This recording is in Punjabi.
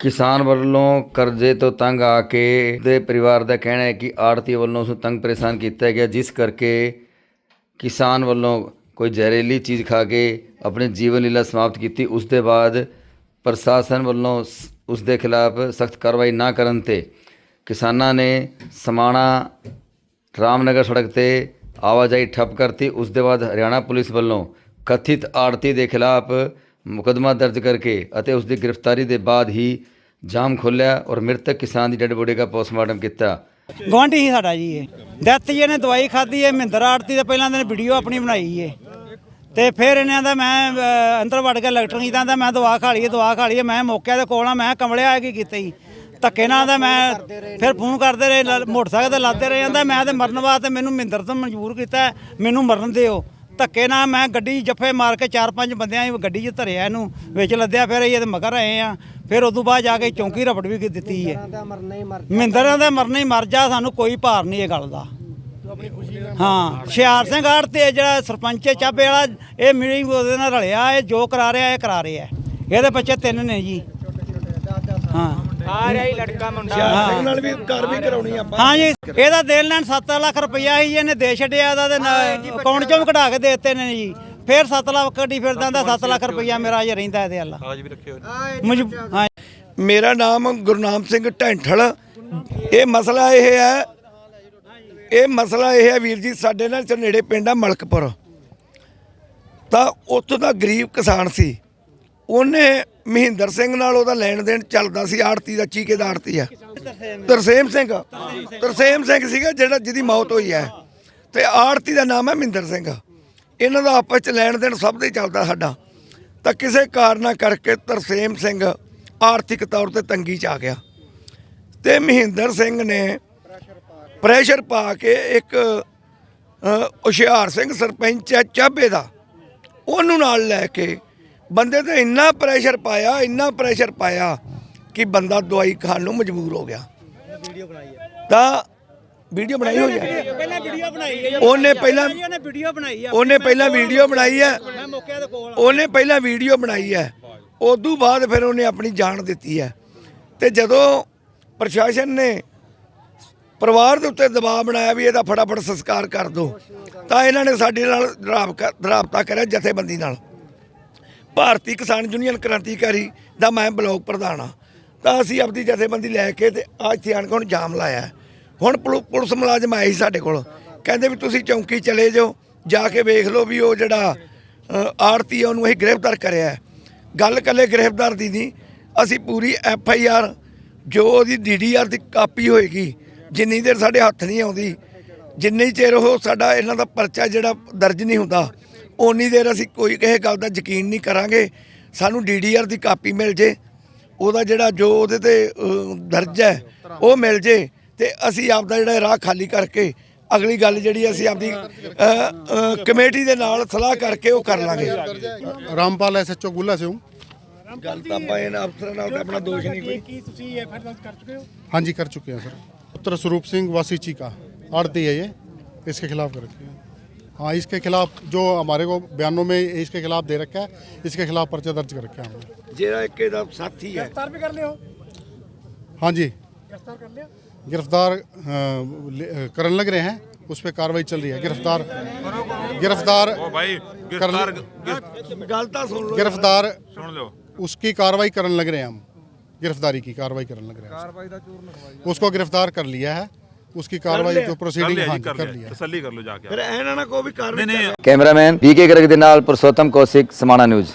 ਕਿਸਾਨ ਵੱਲੋਂ ਕਰਜ਼ੇ ਤੋਂ ਤੰਗ ਆ ਕੇ ਦੇ ਪਰਿਵਾਰ ਦਾ ਕਹਿਣਾ ਹੈ ਕਿ ਆੜਤੀ ਵੱਲੋਂ ਉਸ ਨੂੰ ਤੰਗ ਪਰੇਸ਼ਾਨ ਕੀਤਾ ਗਿਆ, ਜਿਸ ਕਰਕੇ ਕਿਸਾਨ ਵੱਲੋਂ ਕੋਈ ਜ਼ਹਿਰੀਲੀ ਚੀਜ਼ ਖਾ ਕੇ ਆਪਣੀ ਜੀਵਨ ਲੀਲਾ ਸਮਾਪਤ ਕੀਤੀ। ਉਸ ਦੇ ਬਾਅਦ ਪ੍ਰਸ਼ਾਸਨ ਵੱਲੋਂ ਸ- ਉਸ ਦੇ ਖਿਲਾਫ ਸਖਤ ਕਾਰਵਾਈ ਨਾ ਕਰਨ ਤੇ ਕਿਸਾਨਾਂ ਨੇ ਸਮਾਣਾ, ਰਾਮਨਗਰ ਸੜਕ ਤੇ ਆਵਾਜਾਈ ਠੱਪ ਕਰਤੀ। ਉਸ ਦੇ ਬਾਅਦ ਹਰਿਆਣਾ ਪੁਲਿਸ ਵੱਲੋਂ ਕਥਿਤ ਆੜਤੀ ਦੇ ਖਿਲਾਫ ਮੁਕਦਮਾ ਦਰਜ ਕਰਕੇ ਅਤੇ ਉਸ ਦੀ ਗ੍ਰਿਫਤਾਰੀ ਦੇ ਬਾਅਦ ਹੀ ਜਾਮ ਖੋਲਿਆ ਔਰ ਮ੍ਰਿਤਕ ਕਿਸਾਨ ਦੀ ਡੈੱਡ ਬੋਡੀ ਦਾ ਪੋਸਟਮਾਰਟਮ ਕੀਤਾ। ਗੁਆਂਢੀ ਸੀ ਸਾਡਾ ਜੀ ਇਹ। ਡੈਥ ਜੀ ਇਹਨੇ ਦਵਾਈ ਖਾਧੀ ਹੈ, ਮਹਿੰਦਰ ਆੜਤੀ ਦੇ ਪਹਿਲਾਂ ਦਿਨ ਵੀਡੀਓ ਆਪਣੀ ਬਣਾਈ ਹੈ। ਤੇ ਫਿਰ ਇਹਨਾਂ ਦਾ ਮੈਂ ਅੰਦਰ ਵੜ ਕੇ ਲੈਕਟਰ ਦਾ ਮੈਂ ਦਵਾ ਖਾ ਲਈਏ, ਦਵਾ ਖਾ ਲਈਏ, ਮੈਂ ਮੌਕੇ ਦੇ ਕੋਲ ਆ, ਮੈਂ ਕਮਲਿਆ ਕੀ ਕੀਤਾ ਜੀ? ਧੱਕੇ ਨਾਲ ਦਾ ਮੈਂ ਫਿਰ ਫੋਨ ਕਰਦੇ ਰਹੇ ਮੋਟਰਸਾਈਕਲ ਤੇ ਲਾਦੇ ਰਹੇ ਜਾਂਦਾ ਮੈਂ ਤੇ ਮਰਨ ਵਾਸਤੇ ਮੈਨੂੰ ਮਹਿੰਦਰ ਤੋਂ ਮਜਬੂਰ ਕੀਤਾ, ਮੈਨੂੰ ਮਰਨ ਦਿਓ। ਧੱਕੇ ਨਾਲ ਮੈਂ ਗੱਡੀ ਜੱਫੇ ਮਾਰ ਕੇ ਚਾਰ ਪੰਜ ਬੰਦਿਆਂ ਦੀ ਗੱਡੀ 'ਚ ਧਰਿਆ ਇਹਨੂੰ, ਵਿੱਚ ਲੱਦਿਆ, ਫਿਰ ਇਹ ਤੇ ਮਗਰ ਆਏ ਆ। ਫਿਰ ਉਦੋਂ ਬਾਅਦ ਜਾ ਕੇ ਚੌਂਕੀ ਰਬੜ ਵੀ ਦਿੱਤੀ ਹੈ। ਮਹਿੰਦਰਾਂ ਦਾ ਮਰਨਾ ਹੀ ਮਰ ਜਾ ਸਾਨੂੰ ਕੋਈ ਭਾਰ ਨਹੀਂ ਇਹ ਗੱਲ ਦਾ। ਹਾਂ ਹੁਸ਼ਿਆਰ ਸਿੰਘ ਆੜ ਤੇ ਜਿਹੜਾ ਸਰਪੰਚ ਹੈ ਚਾਬੇ ਵਾਲਾ ਇਹ ਮਿਲੀ ਉਹਦੇ ਨਾਲ ਰਲਿਆ ਇਹ ਜੋ ਕਰਾ ਰਿਹਾ ਇਹ ਕਰਾ ਰਿਹਾ ਇਹਦੇ ਬੱਚੇ ਤਿੰਨ ਨੇ ਜੀ। ਹਾਂ। ਆ ਰਿਹਾ ਹੀ ਲੜਕਾ ਮੁੰਡਾ। ਹਾਂ। ਨਾਲ ਵੀ ਕਾਰਵਾਈ ਕਰਾਉਣੀ ਆਪਾਂ। ਹਾਂ ਜੀ ਇਹਦਾ ਦੇਣ ਲੈਣ 7 ਲੱਖ ਰੁਪਈਆ ਸੀ ਇਹਨੇ ਦੇ ਛੱਡਿਆ ਇਹਦਾ ਤੇ ਅਕਾਊਂਟ ਚੋਂ ਵੀ ਕਢਾ ਕੇ ਦੇ ਦਿੱਤੇ ਨੇ ਜੀ। ਫਿਰ 7 ਲੱਖ ਕੱਢੀ ਫਿਰਦਾ ਦਾ 7 ਲੱਖ ਰੁਪਈਆ ਮੇਰਾ ਅਜੇ ਰਹਿੰਦਾ ਇਹਦੇ ਹੱਲ ਕਾਗਜ਼ ਵੀ ਰੱਖੇ ਹੋਏ ਹਾਂ। ਮੇਰਾ ਨਾਮ ਗੁਰਨਾਮ ਸਿੰਘ ਢੈਂਠਲ। ਇਹ ਮਸਲਾ ਇਹ ਹੈ ਇਹ ਮਸਲਾ ਇਹ ਹੈ ਵੀਰ ਜੀ ਸਾਡੇ ਨਾਲ ਚ ਨੇੜੇ ਪਿੰਡ ਆ ਮਲਕਪੁਰ। ਤਾਂ ਉੱਥੋਂ ਦਾ ਗਰੀਬ ਕਿਸਾਨ ਸੀ। ਉਹਨੇ ਮਹਿੰਦਰ ਸਿੰਘ ਨਾਲ ਉਹਦਾ ਲੈਣ ਦੇਣ ਚੱਲਦਾ ਸੀ ਆੜਤੀ ਦਾ ਚੀਕੇ ਦਾ ਆੜਤੀ ਆ। ਤਰਸੇਮ ਸਿੰਘ। ਤਰਸੇਮ ਸਿੰਘ ਸੀਗਾ ਜਿਹੜਾ ਜਿਹਦੀ ਮੌਤ ਹੋਈ ਹੈ। ਤੇ ਆੜਤੀ ਦਾ ਨਾਮ ਹੈ ਮਹਿੰਦਰ ਸਿੰਘ। ਇਹਨਾਂ ਦਾ ਆਪਸ ਚ ਲੈਣ ਦੇਣ ਸਭ ਦੇ ਹੀ ਚੱਲਦਾ ਸਾਡਾ। ਤਾਂ ਕਿਸੇ ਕਾਰਨਾ ਕਰਕੇ ਤਰਸੇਮ ਸਿੰਘ ਆਰਥਿਕ ਤੌਰ ਤੇ ਤੰਗੀ ਚ ਆ ਗਿਆ। ਤੇ ਮਹਿੰਦਰ ਸਿੰਘ ਨੇ ਪ੍ਰੈਸ਼ਰ ਪਾ ਕੇ ਇੱਕ ਹੁਸ਼ਿਆਰ ਸਿੰਘ ਸਰਪੰਚ ਹੈ ਚਾਬੇ ਦਾ, ਉਹਨੂੰ ਨਾਲ ਲੈ ਕੇ ਬੰਦੇ ਤੇ ਇੰਨਾ ਪ੍ਰੈਸ਼ਰ ਪਾਇਆ, ਇੰਨਾ ਪ੍ਰੈਸ਼ਰ ਪਾਇਆ ਕਿ ਬੰਦਾ ਦਵਾਈ ਖਾਣ ਨੂੰ ਮਜਬੂਰ ਹੋ ਗਿਆ। ਤਾਂ ਵੀਡੀਓ ਬਣਾਈ ਹੋਈ ਹੈ। ਪਹਿਲਾਂ ਵੀਡੀਓ ਬਣਾਈ ਹੈ। ਉਹਨੇ ਪਹਿਲਾਂ ਉਹਨੇ ਵੀਡੀਓ ਬਣਾਈ ਆ। ਉਹਨੇ ਪਹਿਲਾਂ ਵੀਡੀਓ ਬਣਾਈ ਹੈ। ਮੈਂ ਮੌਕੇ ਦੇ ਕੋਲ ਉਹਨੇ ਪਹਿਲਾਂ ਵੀਡੀਓ ਬਣਾਈ ਹੈ। ਉਦੋਂ ਬਾਅਦ ਫਿਰ ਉਹਨੇ ਆਪਣੀ ਜਾਨ ਦਿੱਤੀ ਹੈ। ਤੇ ਜਦੋਂ ਪ੍ਰਸ਼ਾਸਨ ਨੇ ਪਰਿਵਾਰ ਦੇ ਉੱਤੇ ਦਬਾਅ ਬਣਾਇਆ ਵੀ ਇਹਦਾ ਫਟਾਫਟ ਸੰਸਕਾਰ ਕਰ ਦਿਓ ਤਾਂ ਇਹਨਾਂ ਨੇ ਸਾਡੇ ਨਾਲ ਰਾਬਤਾ ਕਰਿਆ ਜਥੇਬੰਦੀ ਨਾਲ। ਭਾਰਤੀ ਕਿਸਾਨ ਯੂਨੀਅਨ ਕ੍ਰਾਂਤੀਕਾਰੀ ਦਾ ਮੈਂ ਬਲਾਕ ਪ੍ਰਧਾਨ ਆ ਤਾਂ ਅਸੀਂ ਆਪਣੀ ਜਥੇਬੰਦੀ ਲੈ ਕੇ ਤੇ ਅੱਜ ਇੱਥੇ ਆਣ ਕੇ ਹੁਣ ਜਾਮ ਲਾਇਆ ਹੈ। ਹੁਣ ਪੁਲ- ਪੁਲਿਸ ਮੁਲਾਜ਼ਮ ਆਏ ਸੀ ਸਾਡੇ ਕੋਲ ਕਹਿੰਦੇ ਵੀ ਤੁਸੀਂ ਚੌਂਕੀ ਚਲੇ ਜਾਓ ਜਾ ਕੇ ਵੇਖ ਲਓ ਵੀ ਉਹ ਜਿਹੜਾ ਆੜਤੀ ਆ ਉਹਨੂੰ ਅਸੀਂ ਗ੍ਰਿਫਤਾਰ ਕਰਿਆ ਹੈ। ਗੱਲ ਕੱਲੇ ਗ੍ਰਿਫਤਾਰ ਦੀ ਨਹੀਂ ਅਸੀਂ ਪੂਰੀ ਐਫ ਆਈ ਆਰ ਜੋ ਉਹਦੀ ਡੀ ਡੀ ਆਰ ਦੀ ਕਾਪੀ ਹੋਏਗੀ ਜਿੰਨੀ ਦੇਰ ਸਾਡੇ ਹੱਥ ਨਹੀਂ ਆਉਂਦੀ ਜਿੰਨੀ ਚਿਰ ਉਹ ਸਾਡਾ ਇਹਨਾਂ ਦਾ ਪਰਚਾ ਜਿਹੜਾ ਦਰਜ ਨਹੀਂ ਹੁੰਦਾ ਓਨੀ ਦੇਰ ਅਸੀਂ ਕੋਈ ਕਿਸੇ ਗੱਲ ਦਾ ਯਕੀਨ ਨਹੀਂ ਕਰਾਂਗੇ ਸਾਨੂੰ ਡੀ ਡੀ ਆਰ ਦੀ ਕਾਪੀ ਮਿਲ ਜੇ ਉਹਦਾ ਜਿਹੜਾ ਜੋ ਉਹਦੇ ਤੇ ਅਹ, ਦਰਜ ਹੈ ਉਹ ਮਿਲ ਜੇ ਤੇ ਅਸੀਂ ਆਪਦਾ ਜਿਹੜਾ ਰਾਹ ਖਾਲੀ ਕਰਕੇ ਅਗਲੀ ਗੱਲ ਜਿਹੜੀ ਅਸੀਂ ਆਪਦੀ ਅਹ, ਅਹ, ਕਮੇਟੀ ਦੇ ਨਾਲ ਸਲਾਹ ਕਰਕੇ ਉਹ ਕਰ ਲਾਂਗੇ ਰਾਮਪਾਲ ਐਸਐਚਓ ਗੁੱਲਾ ਸੇ ਹੂੰ ਗੱਲ ਤਾਂ ਆਪਾਂ ਇਹਨਾਂ ਅਫਸਰਾਂ ਨਾਲ ਤਾਂ ਆਪਣਾ ਦੋਸ਼ ਨਹੀਂ ਕੋਈ हाँ जी कर चुके हैं सर पुत्र स्वरूप सिंह वासी चीका आड़ती है ये इसके खिलाफ कर रखे हैं हाँ इसके खिलाफ जो हमारे को बयानों में इसके खिलाफ दे रखा है इसके खिलाफ पर्चा दर्ज कर रखा है हमने ਜਿਹੜਾ ਇੱਕ ਇਹਦਾ ਸਾਥੀ ਹੈ हाँ जी गिरफ्तार अ, ले- अ, करने लग रहे हैं उस पर कार्रवाई चल रही है गिरफ्तार गिरफ्तार ਭਾਈ कर ਗ੍ਰਿਫਤਾਰ ਗੱਲ ਤਾਂ ਸੁਣ ਲਓ गिरफ्तार ਸੁਣ ਲਿਓ उसकी कार्रवाई करने लग रहे हैं हम गिरफ्तारी की कार्रवाई करने लग रहे हैं उसको गिरफ्तार कर लिया है उसकी कार्रवाई जो ਕਰ प्रोसीडिंग ਲਿਆ हाँ ਜੀ जी ਕਰ कर ਲਿਆ लिया है। ਤਸੱਲੀ ਕਰ ਲਓ ਜਾ ਕੇ ਫਿਰ ਐ ਨਾ ਨਾ ਕੋ ਵੀ ਕਾਰਨ ਨਹੀਂ ਨਹੀਂ ਕੈਮਰਾਮੈਨ ਪੀਕੇ ਗਰਗ ਦੇ ਨਾਲ ਪੁਰਸ਼ੋਤਮ ਕੌਸ਼ਿਕ ਸਮਾਣਾ ਨਿਊਜ਼